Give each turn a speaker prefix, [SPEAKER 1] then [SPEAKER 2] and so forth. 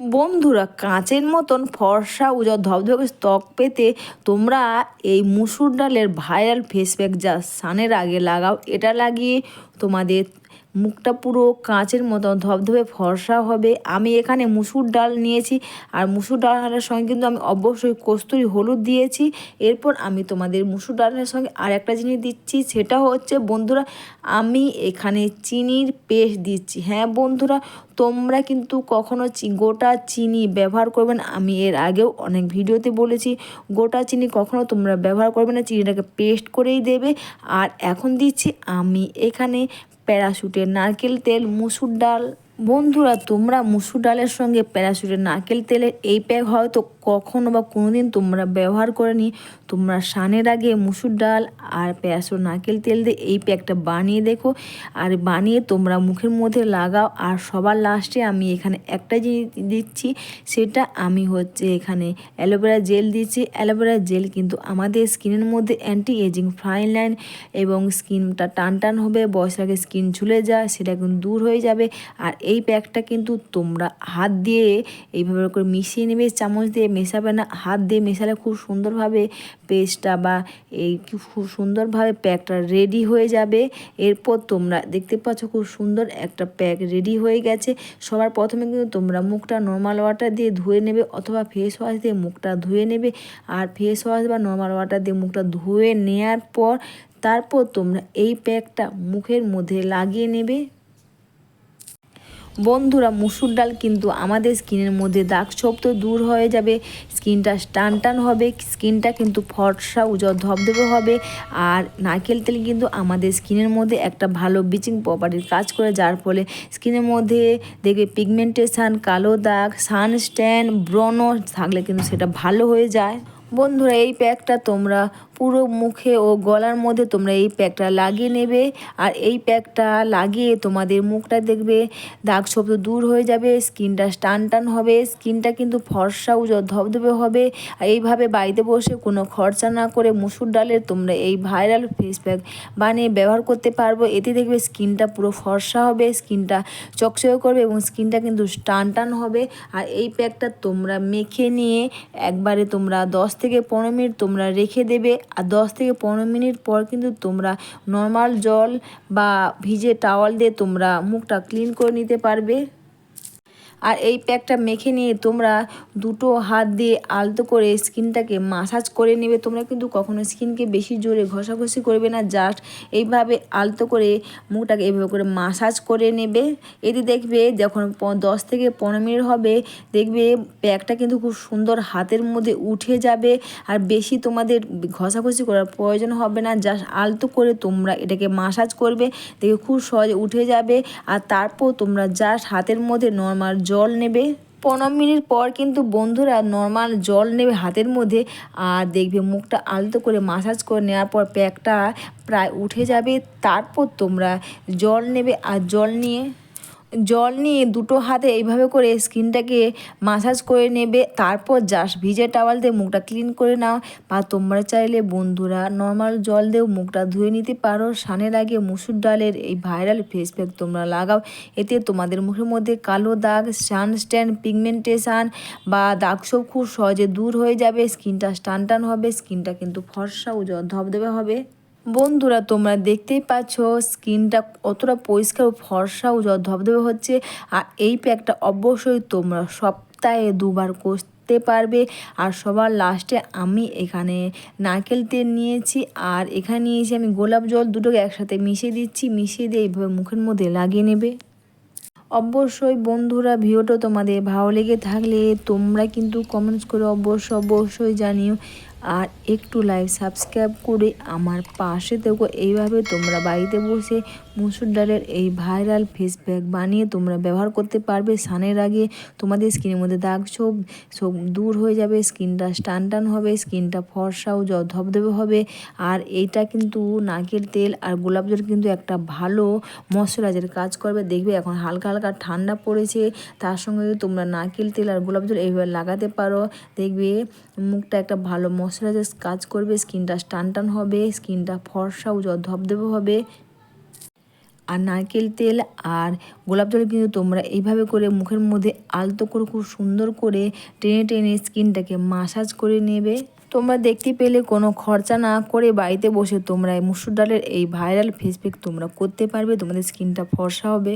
[SPEAKER 1] বন্ধুরা, কাঁচের মতন ফর্সা উজা ধবধবে ত্বক পেতে তোমরা এই মুসুর ডালের ভাইরাল ফেস প্যাক যা সানের আগে লাগাও, এটা লাগিয়ে তোমাদের মুখটা পুরো কাঁচের মতো ধবধবে ফর্সা হবে। আমি এখানে মুসুর ডাল নিয়েছি, আর মুসুর ডালের সঙ্গে কিন্তু আমি অবশ্যই কস্তুরি হলুদ দিয়েছি। এরপর আমি তোমাদের মুসুর ডালের সঙ্গে আর একটা জিনিস দিচ্ছি, সেটা হচ্ছে, বন্ধুরা, আমি এখানে চিনির পেস্ট দিচ্ছি। হ্যাঁ বন্ধুরা, তোমরা কিন্তু কখনো গোটা চিনি ব্যবহার করবে না। আমি এর আগেও অনেক ভিডিওতে বলেছি, গোটা চিনি কখনো তোমরা ব্যবহার করবে না, চিনিটাকে পেস্ট করেই দেবে। আর এখন দিচ্ছি, আমি এখানে প্যারাশুটের নারকেল তেল মুসুর ডাল বন্ধুরা, তোমরা মুসুর ডালের সঙ্গে প্যারাশুটের নারকেল তেলের এই প্যাক হয়তো কখনো বা কোনো দিন তোমরা ব্যবহার করেনি। তোমরা সানের আগে মুসুর ডাল আর প্যারাশুট নারকেল তেল দিয়ে এই প্যাকটা বানিয়ে দেখো। আর বানিয়ে তোমরা মুখের মধ্যে লাগাও। আর সবার লাস্টে আমি এখানে একটা জিনিস দিচ্ছি, সেটা আমি হচ্ছে এখানে অ্যালোভেরা জেল দিচ্ছি। অ্যালোভেরা জেল কিন্তু আমাদের স্কিনের মধ্যে অ্যান্টি এজিং ফাইন লাইন এবং স্কিনটা টান টান হবে, বয়স আগে স্কিন ঝুলে যায়, সেটা কিন্তু দূর হয়ে যাবে। আর এই প্যাকটা কিন্তু তোমরা হাত দিয়ে এইভাবে করে মিশিয়ে নেবে, চামচ দিয়ে মেশাবে না, হাত দিয়ে মেশালে খুব সুন্দরভাবে পেস্টটা বা এই খুব সুন্দরভাবে প্যাকটা রেডি হয়ে যাবে। এরপর তোমরা দেখতে পাচ্ছ খুব সুন্দর একটা প্যাক রেডি হয়ে গেছে। সবার প্রথমে কিন্তু তোমরা মুখটা নর্মাল ওয়াটার দিয়ে ধুয়ে নেবে অথবা ফেস ওয়াশ দিয়ে মুখটা ধুয়ে নেবে। আর ফেস ওয়াশ বা নর্মাল ওয়াটার দিয়ে মুখটা ধুয়ে নেওয়ার পর তারপর তোমরা এই প্যাকটা মুখের মধ্যে লাগিয়ে নেবে। বন্ধুরা, মুসুর ডাল কিন্তু আমাদের স্কিনের মধ্যে দাগ ছোপ তো দূর হয়ে যাবে। স্কিনটা টান টান হবে, স্কিনটা কিন্তু ফর্সা উজ্জ্বল ধবধবে হবে। আর নারকেল তেল কিন্তু আমাদের স্কিনের মধ্যে একটা ভালো ব্লিচিং প্রপার্টির কাজ করে, যার ফলে স্কিনের মধ্যে দেখবে পিগমেন্টেশান কালো দাগ সানস্ট্যান ব্রণ থাকলে কিন্তু সেটা ভালো হয়ে যায়। বন্ধুরা, এই প্যাকটা তোমরা পুরো মুখে ও গলার মধ্যে তোমরা এই প্যাকটা লাগিয়ে নেবে আর এই প্যাকটা লাগিয়ে তোমাদের মুখটা দেখবে দাগ ছোপ দূর হয়ে যাবে, স্কিনটা টান টান হবে, স্কিনটা কিন্তু ফর্সা উজো ধবধবে হবে। আর এইভাবে বাড়িতে বসে কোনো খরচা না করে মুসুর ডালের তোমরা এই ভাইরাল ফেস প্যাক বানিয়ে ব্যবহার করতে পারব। এতে দেখবে স্কিনটা পুরো ফর্সা হবে, স্কিনটা চকচকে করবে এবং স্কিনটা কিন্তু টান টান হবে। আর এই প্যাকটা তোমরা মেখে নিয়ে একবারে তোমরা দশ থেকে পনেরো মিনিট তোমরা রেখে দেবে আর দশ থেকে পনেরো মিনিট পর কিন্তু তোমরা নর্মাল জল বা ভিজে টাওয়াল দিয়ে তোমরা মুখটা ক্লিন করে নিতে পারবে। আর এই প্যাকটা মেখে নিয়ে তোমরা দুটো হাত দিয়ে আলতো করে স্কিনটাকে মাসাজ করে নেবে। তোমরা কিন্তু কখনো স্কিনকে বেশি জোরে ঘষাঘষি করবে না জাস্ট এইভাবে আলতো করে মুখটাকে এইভাবে করে মাসাজ করে নেবে। এতে দেখবে যখন দশ থেকে পনেরো মিনিট হবে, দেখবে প্যাকটা কিন্তু খুব সুন্দর হাতের মধ্যে উঠে যাবে। আর বেশি তোমাদের ঘষাঘষি করার প্রয়োজন হবে না জাস্ট আলতো করে তোমরা এটাকে মাসাজ করবে, দেখবে খুব সহজে উঠে যাবে। আর তারপর তোমরা জাস্ট হাতের মধ্যে নর্মাল জল নেবে। পনেরো মিনিট পর কিন্তু বন্ধুরা নর্মাল জল নেবে হাতের মধ্যে আর দেখবে মুখটা আলতো করে মাসাজ করে নেওয়ার পর প্যাকটা প্রায় উঠে যাবে। তারপর তোমরা জল নেবে আর জল নিয়ে জল নিয়ে দুটো হাতে এইভাবে করে স্কিনটাকে মাসাজ করে নেবে, তারপর জাস্ট ভিজে টাওয়াল দিয়ে মুখটা ক্লিন করে নাও। বা তোমরা চাইলে বন্ধুরা নর্মাল জল দিয়েও মুখটা ধুয়ে নিতে পারো। সানের আগে মুসুর ডালের এই ভাইরাল ফেস প্যাক তোমরা লাগাও। এতে তোমাদের মুখের মধ্যে কালো দাগ সানস্ট্যান্ড পিগমেন্টেশান বা দাগ সব খুব সহজে দূর হয়ে যাবে। স্কিনটা টান টান হবে, স্কিনটা কিন্তু ফর্সা ও ধবধবে হবে। বন্ধুরা, তোমরা দেখতেই পাচ্ছ, স্কিনটা কতটা পরিষ্কার ফর্সা ও ধবধবে হচ্ছে। আর এই প্যাকটা অবশ্যই তোমরা সপ্তাহে দুবার করতে পারবে। আর সবার লাস্টে আমি এখানে নারকেল তেল নিয়েছি, আর এখানে নিয়েছি আমি গোলাপ জল, দুটোকে একসাথে মিশিয়ে দিচ্ছি। মিশিয়ে দিয়ে এইভাবে মুখের মধ্যে লাগিয়ে নেবে। অবশ্যই বন্ধুরা, ভিডিওটা তোমাদের ভালো লেগে থাকলে তোমরা কিন্তু কমেন্টস করে অবশ্যই অবশ্যই জানিও। আর একটু লাইভ সাবস্ক্রাইব করে আমার পাশে দেখো এইভাবে তোমরা বাড়িতে বসে মুসুর ডালের এই ভাইরাল ফেস প্যাক বানিয়ে তোমরা ব্যবহার করতে পারবে। সানের আগে তোমাদের স্কিনের মধ্যে দাগ ছোপ সব দূর হয়ে যাবে স্কিনটা টান টান হবে স্কিনটা ফর্সাও ধবধবে হবে। আর এইটা কিন্তু নাকের তেল আর গোলাপ জল কিন্তু একটা ভালো ময়শ্চারাইজার কাজ করবে। দেখবে এখন হালকা হালকা ঠান্ডা পড়েছে, তার সঙ্গে তোমরা নারকেল তেল আর গোলাপ জল এইভাবে লাগাতে পারো। দেখবে মুখটা একটা ভালো ময়শ্চারাইজার কাজ করবে, স্কিনটা টান টান হবে, স্কিনটা ফর্সা ও ধবধবে হবে। আর নারকেল তেল আর গোলাপ জল কিন্তু তোমরা এইভাবে করে মুখের মধ্যে আলতো করে খুব সুন্দর করে টেনে টেনে স্কিনটাকে মাসাজ করে নেবে। তোমরা দেখতে পেলে কোনো খরচা না করে বাড়িতে বসে তোমরা এই মুসুর ডালের এই ভাইরাল ফেস প্যাক তোমরা করতে পারবে, তোমাদের স্কিনটা ফর্সা হবে।